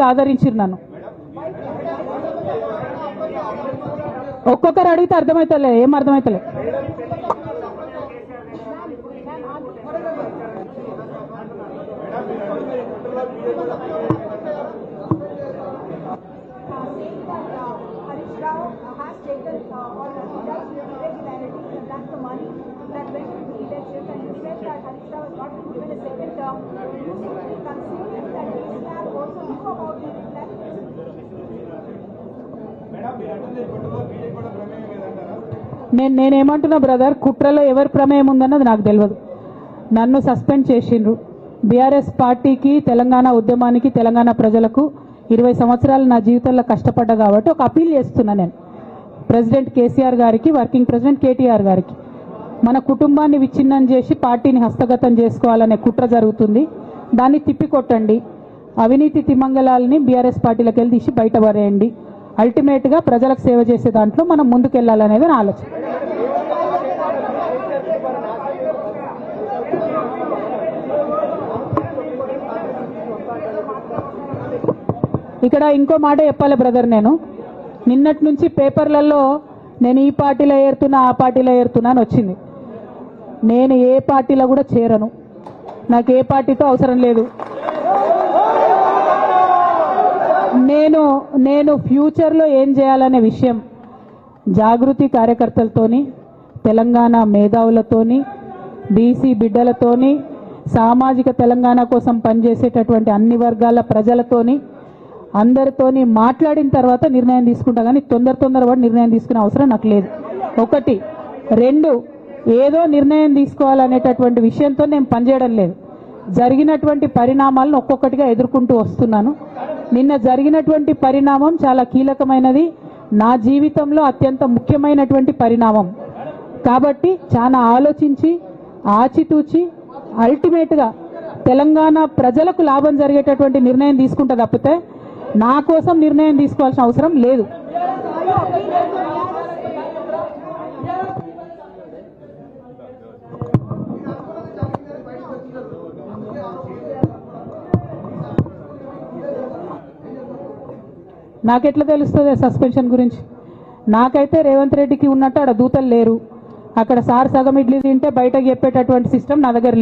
గా ఆదరించారు నన్ను ఒక్కొక్కరు అడిగితే అర్థమవుతలే ఏం అర్థమవుతలే that uh, Harish Rao uh, he does and that's that and you said that Harish Rao has not been given a second term. నేను నేనేమంటున్నా బ్రదర్ కుట్రలో ఎవరి ప్రమేయం ఉందన్నది నాకు తెలియదు నన్ను సస్పెండ్ చేసిండ్రు. బీఆర్ఎస్ పార్టీకి తెలంగాణ ఉద్యమానికి తెలంగాణ ప్రజలకు ఇరవై సంవత్సరాలు నా జీవితంలో కష్టపడ్డా కాబట్టి ఒక అపీల్ చేస్తున్నా నేను. ప్రెసిడెంట్ కేసీఆర్ గారికి వర్కింగ్ ప్రెసిడెంట్ కేటీఆర్ గారికి. మన కుటుంబాన్ని విచ్ఛిన్నం చేసి పార్టీని హస్తగతం చేసుకోవాలనే కుట్ర జరుగుతుంది. దాన్ని తిప్పికొట్టండి. అవినీతి తిమంగళాలని బీఆర్ఎస్ పార్టీలకు వెళ్ళి తీసి బయటపడేయండి అల్టిమేట్గా ప్రజలకు సేవ చేసే దాంట్లో మనం ముందుకెళ్ళాలనేది నా ఆలోచన. ఇక్కడ ఇంకో మాట చెప్పాలి బ్రదర్ నేను. నిన్నటి నుంచి పేపర్లలో నేను ఈ పార్టీలో ఏరుతున్నా ఆ పార్టీలో ఏరుతున్నా అని వచ్చింది. నేను ఏ పార్టీలో కూడా చేరను. నాకు ఏ పార్టీతో అవసరం లేదు. నేను నేను ఫ్యూచర్లో ఏం చేయాలనే విషయం జాగృతి కార్యకర్తలతోని తెలంగాణ మేధావులతోని బీసీ బిడ్డలతోని సామాజిక తెలంగాణ కోసం పనిచేసేటటువంటి అన్ని వర్గాల ప్రజలతోని అందరితోని మాట్లాడిన తర్వాత నిర్ణయం తీసుకుంటా కానీ తొందర తొందరపడి నిర్ణయం తీసుకునే అవసరం నాకు లేదు. ఒకటి. రెండు. ఏదో నిర్ణయం తీసుకోవాలనేటటువంటి విషయంతో నేను పనిచేయడం లేదు. జరిగినటువంటి పరిణామాలను ఒక్కొక్కటిగా ఎదుర్కొంటూ వస్తున్నాను. నిన్న జరిగినటువంటి పరిణామం చాలా కీలకమైనది. నా జీవితంలో అత్యంత ముఖ్యమైనటువంటి పరిణామం. కాబట్టి చాలా ఆలోచించి ఆచితూచి అల్టిమేట్గా తెలంగాణ ప్రజలకు లాభం జరిగేటటువంటి నిర్ణయం తీసుకుంటే తప్పితే నా కోసం నిర్ణయం తీసుకోవాల్సిన అవసరం లేదు. నాకెట్లా తెలుస్తుంది సస్పెన్షన్ గురించి? నాకైతే రేవంత్ రెడ్డికి ఉన్నట్టు ఆడ దూతలు లేరు. అక్కడ సార్ సగం ఇడ్లీ తింటే బయటకు చెప్పేటటువంటి సిస్టమ్ నా దగ్గర